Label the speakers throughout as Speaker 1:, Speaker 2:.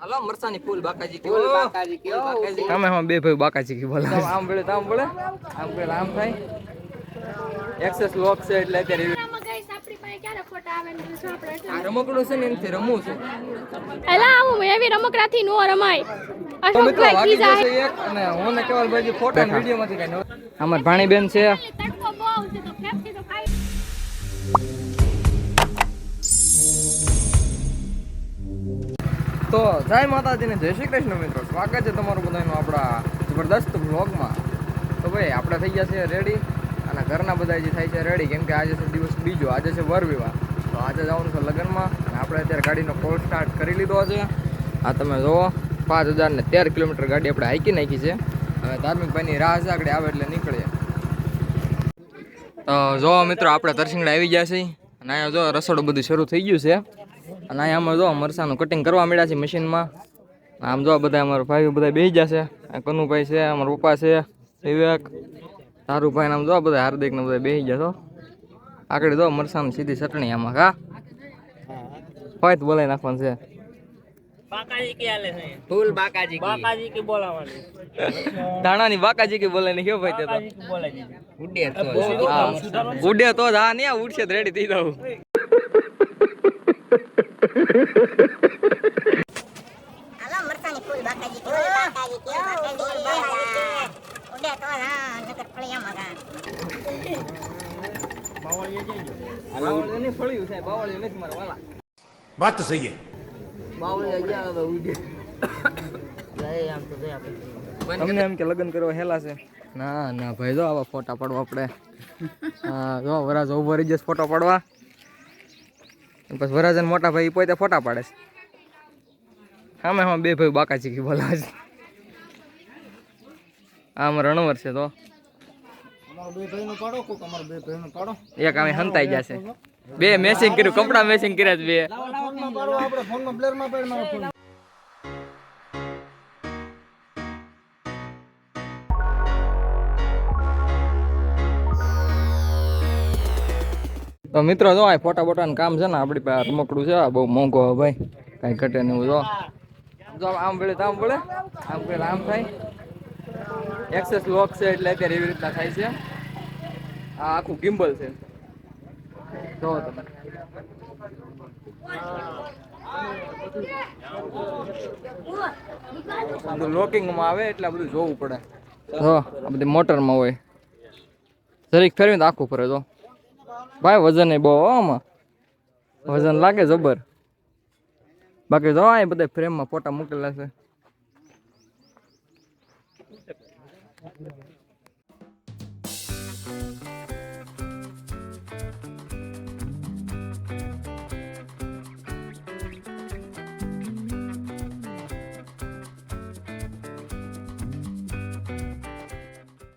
Speaker 1: હાલો મરસાની ફૂલ બાકાજી
Speaker 2: ફૂલ બાકાજી કયો
Speaker 1: બાકાજી.
Speaker 3: અમે હા બે ભાઈ બાકાજી કી બોલા
Speaker 1: આમ તો આમ પડે આમ પડે આમ થાય. એક્સેસ લોક છે એટલે અત્યારે એવી-
Speaker 4: આમાં guys આપણી પાસે ક્યારે ફોટા આવે ને જો આપણે
Speaker 1: આ રમકડું છે ને એનાથી રમવું છે.
Speaker 4: એલા આવું એવી રમકડાથી નો રમાય.
Speaker 1: તો
Speaker 4: અશોકભાઈ.
Speaker 1: અને હું ને કેવલ ભાઈ ફોટો વીડિયો માંથી કઈ અમાર ભાણી બેન છે.
Speaker 4: તડકો બહુ છે તો
Speaker 1: જય માતાજીને જય શ્રી કૃષ્ણ મિત્રો. સ્વાગત છે તમારું બધાનું આપણા જબરદસ્ત બ્લોગમાં તો ભાઈ, આપણે થઈ ગયા છે રેડી અને ઘરના બધા જે થાય છે રેડી કેમ કે આજે છે દિવસ બીજો, આજે છે વર. વિવાહ તો આજે જવાનું છે લગ્નમાં અને આપણે અત્યારે ગાડીનો કોલ સ્ટાર્ટ કરી લીધો છે. આ તમે જુઓ, પાંચ હજાર ને તેર કિલોમીટર ગાડી આપણે હાઈકી નાખી છે. હવે ધાર્મિક ભાઈની રાહ છે આગળ આવે એટલે નીકળીએ. તો જો મિત્રો, આપણે તરસિંગડા આવી ગયા છે અને અહીંયા જો રસોડું બધું શરૂ થઈ ગયું છે. અને અહીંયા અમારે જો મરસાનું કટિંગ કરવા મળ્યા છે મશીનમાં આમ જો બધા અમારા ભાઈઓ બધા બેસી જશે આ કનુભાઈ છે અમારા પપ્પા છે વિવેક તારુભાઈ ને આમ જો બધા હાર્દિક ને બધા બેસી જશો છો. આગળ જો મરસાની સીધી ચટણી આમાં કા હોય તો બોલાવી નાખવાનું છે.
Speaker 2: ફૂલ બાકાજી કી.
Speaker 1: ધાણાની બાકાજી કે બોલાય ને ભાઈ તે તો.
Speaker 2: ઉડે તો
Speaker 1: હા. ઉડે તો જ. હા નહીં ઉડશે રેડી થઈ જાવ
Speaker 5: આલા મરતાની ફૂલ બાકાજી ફૂલ બાકાજી
Speaker 1: કે વાત સહી તમને એમ કે લગ્ન કરવા હેલા છે ના ના ભાઈ જો આવા ફોટા પાડવા આપણે જો વરાજ ઊભો રહી જશે ફોટો પાડવા પછી વરાજન મોટા ભાઈ પોતે ફોટા પાડે છે. સામે હા બે ભાઈ બાકાજી કી બોલાવે છે. આ અમારો રણવર છે તો. એક અમે હંતાઈ જશે બે મેસિંગ કર્યું કપડા મેસિંગ કર્યા છે બે. તો મિત્રો, જો આ ફોટા બોટાનું કામ છે ને, આપણી પાસે રમકડું છે બહુ મોંઘો ભાઈ. કાંઈ ઘટે નહીં જો. જો આમ ભળે તો આમ પડે આમ પેલા આમ થાય. એક્સેસ લોક છે એટલે અત્યારે એવી રીતના થાય છે. આ આખું ગિમ્બલ છે. જો તમે. બધું લોકિંગમાં આવે એટલે બધું જોવું પડે. જો, આ બધી મોટરમાં હોય. જરીક ફેરવીને આખું ફરે જો. ભાઈ, વજન એ બહુ આમાં. વજન લાગે જબર. બાકી જો આ બધા ફ્રેમમાં ફોટા મૂકેલા છે.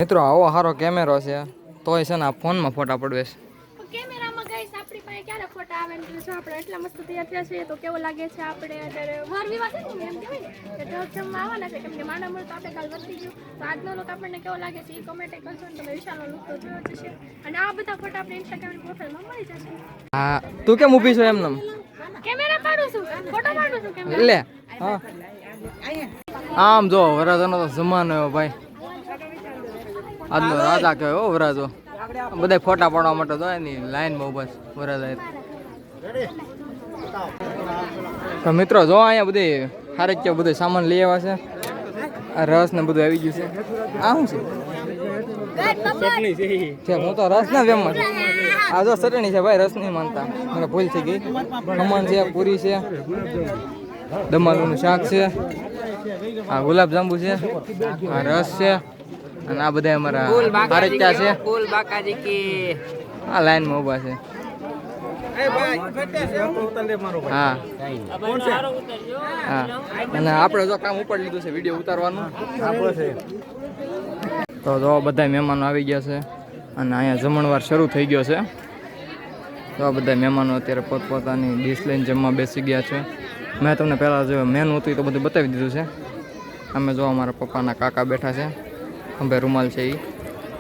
Speaker 1: મિત્રો, આવો સારો કેમેરો છે. તોય છે ને આ ફોનમાં ફોટા પડવે છે.
Speaker 4: કેમેરામાં guys આપણી પાસે ક્યારે ફોટા આવે ને જો આપણે એટલા મસ્ત તૈયાર થયા છીએ તો કેવો લાગે છે આપણે અત્યારે? વાર વિવાહ છે ને એમ કહેવાય ને? કે ઢોક જમવા આવવાના છે કેમ કે માણા મળતો આપણે કાલ વર્તી ગયું. તો આજનો લોક આપણને કેવો લાગે છે એ કમેન્ટ કરશો ને તમે વિશાલનો લુક તો જોયો જશે અને આ બધા ફોટા આપણે ઇન્સ્ટાગ્રામ પ્રોફાઇલમાં મળી જશે.
Speaker 1: હા તું કેમ ઊભી છો એમ નમ
Speaker 4: કેમેરા પાડું છું. ફોટો પાડું છું કેમેરા
Speaker 1: લે હા. આમ જો વરાજાનો તો જમાનો ભાઈ. આજનો રાજા કહેવાય હો વરાજો બધા ફોટા પાડવા માટે તો એની લાઈનમાં ઊભા છે વરાજા તો મિત્રો, જો અહીંયા બધી હારે બધું સામાન લઈ આવ્યા છે. આ રસ ને બધું આવી ગયું છે. આ શું છે? છે, હું તો રસ ના વેમ આ જો ચટણી છે ભાઈ, રસ નહીં માનતા. મને ભૂલ થઈ ગઈ. ખમણ છે, પૂરી છે. દમાલુનું શાક છે. આ ગુલાબ જાંબુ છે. આ રસ છે. અને આ બધા અમારા હારચ્યા છે.
Speaker 2: ફૂલ બાકાજી કે
Speaker 1: આ લાઈનમાં ઊભા છે. હા. હા. અને આપણે જો કામ ઉપર લીધું છે વીડિયો ઉતારવાનું. તો જો બધા મહેમાનો આવી ગયા છે અને અહીંયા જમણવાર શરૂ થઈ ગયો છે. તો આ બધા મહેમાનો અત્યારે પોતપોતાની ડીશ લઈને જમવા બેસી ગયા છે. મેં તમને પહેલાં જો મેનુ હતું એ તો બધું બતાવી દીધું છે. અમે જો અમારા પપ્પાના કાકા બેઠા છે. ખંભે રૂમાલ છે એ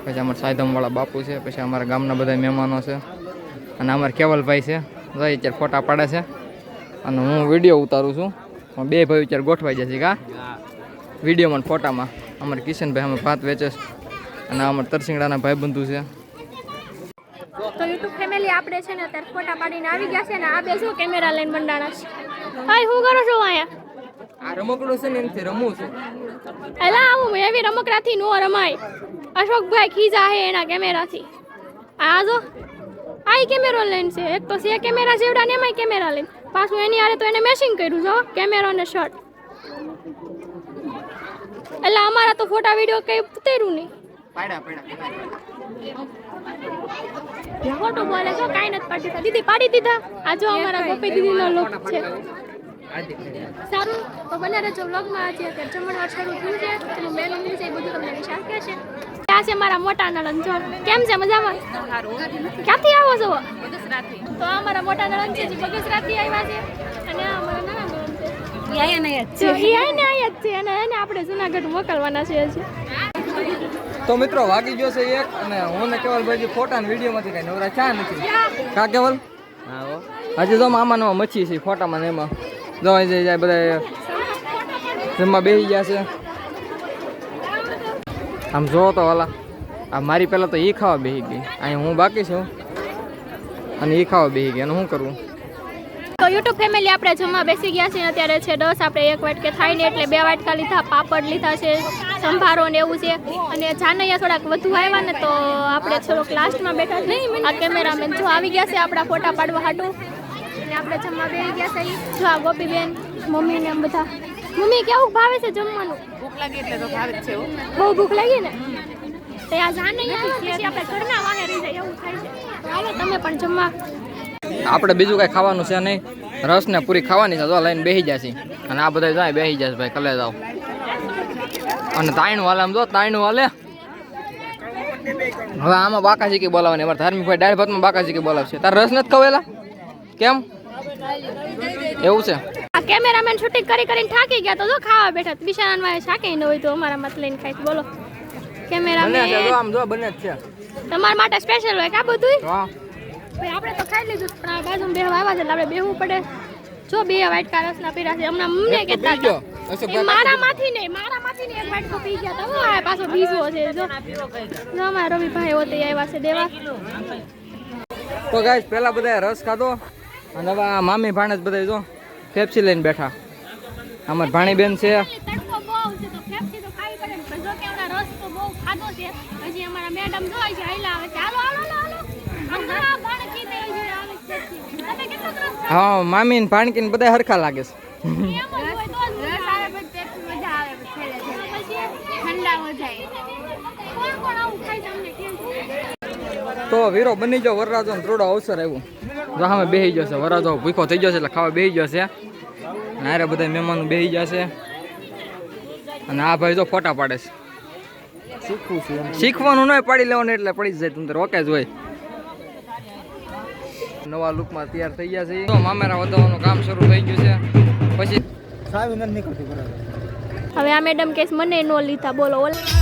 Speaker 1: પછી અમારા સાયધમવાળા બાપુ છે, પછી અમારા ગામના બધા મહેમાનો છે. અને અમારા કેવલભાઈ છે ભાઈ અત્યારે ફોટા પાડે છે. અને હું વીડિયો ઉતારું છું. પણ બે ભાઈ અત્યારે ગોઠવાઈ જશે કા? વિડીયોમાં ફોટામાં. અમારે કિશનભાઈ અમે ભાત વેચે છે. અને અમારે તરસિંગડાના ભાઈ બંધુ છે.
Speaker 4: તો યુટ્યુબ ફેમિલી આપણે છે ને અત્યારે ફોટા પાડીને આવી ગયા છે ને આ બે શું કેમેરા લઈને મંડાણા છે? હું કરું છું અહીંયા?
Speaker 1: આ રમકડું છે ને એનાથી રમું છું.
Speaker 4: એલા આવું એવી રમકડાથી નો રમાય. અશોકભાઈ ખીજા હે એના કેમેરાથી. આ જો આઈ કેમેરો લઈને છે. એક તો સે કેમેરા જેવડા ને એમાંય કેમેરા લઈને. પાછું એની આરે તો એને મેશિંગ કર્યું જો કેમેરો અને શર્ટ એટલે અમારા તો ફોટા વીડિયો કઈ ઉતર્યું નહીં.
Speaker 1: પાડા પાડા
Speaker 4: ફોટો બોલે છો કાંઈ નથી પાડી દીધા દીદી પાડી દીધા. આ જો અમારા ગોપી દીદીનો લોક છે. સારું તો બને રહેજો વ્લોગમાં આજે અત્યારે જમણવાર શરૂ થયું છે એનું મેનુ છે એ બધું તમને વિશાળ કહેશે આ છે. મારા મોટા નળન જો કેમ છે મજામાં? ક્યાંથી આવો છો? તો આ મારા મોટા નળન છે જે બગસરાથી આવ્યા છે. અને આ અમારા નાના નળન છે. જો જ છે અને એને આપણે જુનાગઢ મોકલવાના છે હજી.
Speaker 1: તો મિત્રો વાગી ગયો છે એક અને હું ને કેવલભાઈ ફોટા ને વિડીયોમાંથી કઈ નવરા ચા નથી. કા કેવલ? હજી તો મામાનો મચ્છી છે ફોટામાં ને એમાં. જો જઈ જાય બધા જમવા બેસી ગયા છે. આમ જો તો ઓલા આ મારી પહેલાં તો એ ખાવા બેસી ગઈ. અહીં હું બાકી છું. અને એ ખાવા બેસી ગઈ અને શું કરવું
Speaker 4: તો યુટ્યુબ ફેમિલી આપણે જમવા બેસી ગયા છીએ, અત્યારે છે દસ, આપણે એક વાટકે થાય ને એટલે બે વાટકા લીધા, પાપડ લીધા છે, સંભારો ને એવું છે. અને જાનૈયા થોડાક વધુ આવ્યા ને તો આપણે થોડોક લાસ્ટમાં બેઠા નહીં. આ કેમેરામેન જો આવી ગયા છે આપણા ફોટા પાડવા હાટું. આપણે જમવા બેસી ગયા સહી જો આ ગોપીબેન મમ્મી ને બધા. મમ્મી કેવું ભાવે છે જમવાનું?
Speaker 2: ભૂખ લાગી એટલે તો ભાવે છે
Speaker 4: બહુ ભૂખ લાગી ને? તો આ આવે પછી આપણે ઘરના વાને રહી જાય એવું થાય છે. હાલો તમે પણ જમવા.
Speaker 1: આપણે બીજું કાંઈ ખાવાનું છે નહીં. રસ ને પૂરી ખાવાની છે તો લઈને બેસી જશે. અને આ બધા જાય બેસી જશે ભાઈ કલે જાવ અને તાયણું હાલે આમ જો તાઈણ હાલે. હવે આમાં બાકાજી કે બોલાવવાની અમારે ધાર્મિક ભાઈ દાળ ભાતમાં બાકાજી કે બોલાવશે. તાર રસ નથી ખવેલા કેમ? એવું છે?
Speaker 4: આ કેમેરામેન શૂટિંગ કરી કરીને થાકી ગયા તો જો ખાવા બેઠા. બિચારાને વાય શાકે ન હોય તો અમારા મત લઈને છે. બોલો.
Speaker 1: બને જો આમ જો બને જ છે.
Speaker 4: તમારા માટે સ્પેશિયલ હોય કા બધું
Speaker 1: હા.
Speaker 4: ભાઈ આપણે તો ખાઈ લીધું પણ આ બાજુમાં બેહવા આવ્યા છે એટલે આપણે બેહવું પડે. જો બે વાટકા રસના પીરા છે. હમણાં
Speaker 1: મને
Speaker 4: કહેતા હતા. મારામાંથી નહીં મારામાંથી નહીં એક વાટકો પી ગયા તો. આ પાછો બીજો છે. જો જો અમારા રવિભાઈ હોતે આવ્યા છે દેવા.
Speaker 1: તો ગાઈસ પહેલા બધા રસ ખાધો. અને હવે આ મામી ભાણેજ બધા જો પેપ્સી લઈને બેઠા. અમારી ભાણી બેન છે.
Speaker 4: હા બહુ છે બધા હરખા લાગે ખાવી પડે ને પણ જો કે હમણાં રસ તો બહુ ખાધો છે હજી અમારા મેડમ જોઈ છે હાઈલા આવે છે હાલો હાલો હાલો હાલો આમ ઘણા બાળકી ને હજી આવે છે તમે કેટલો રસ ખાધો?
Speaker 1: હા મામી ને ભાણકી ને બધા હરખા લાગે છે
Speaker 4: એમ જ હોય તો જ મજા આવે પછી મજા આવે પછી ઠંડા મજા કોણ કોણ આવું ખાય તમને કેમ
Speaker 1: તો વીરો બની ગયો વરરાજો થોડો અવસર આવ્યો. જો બેહી ગયો જશે વરરાજો ભૂખો થઈ જશે એટલે ખાવા બેસી જશે નારે બધા મહેમાનો બેસી જશે અને આ ભાઈ તો ફોટા પાડે છે. શીખવું છે શીખવાનું નહીં પાડી લેવાનું એટલે પડી જાય તમને રોકે જ હોય. નવા લુકમાં તૈયાર થઈ ગયા છે. તો મામેરા વધારવાનું કામ શરૂ થઈ ગયું છે. પછી
Speaker 4: હવે આ મેડમ કેસ મને નો લીધા બોલો ઓલા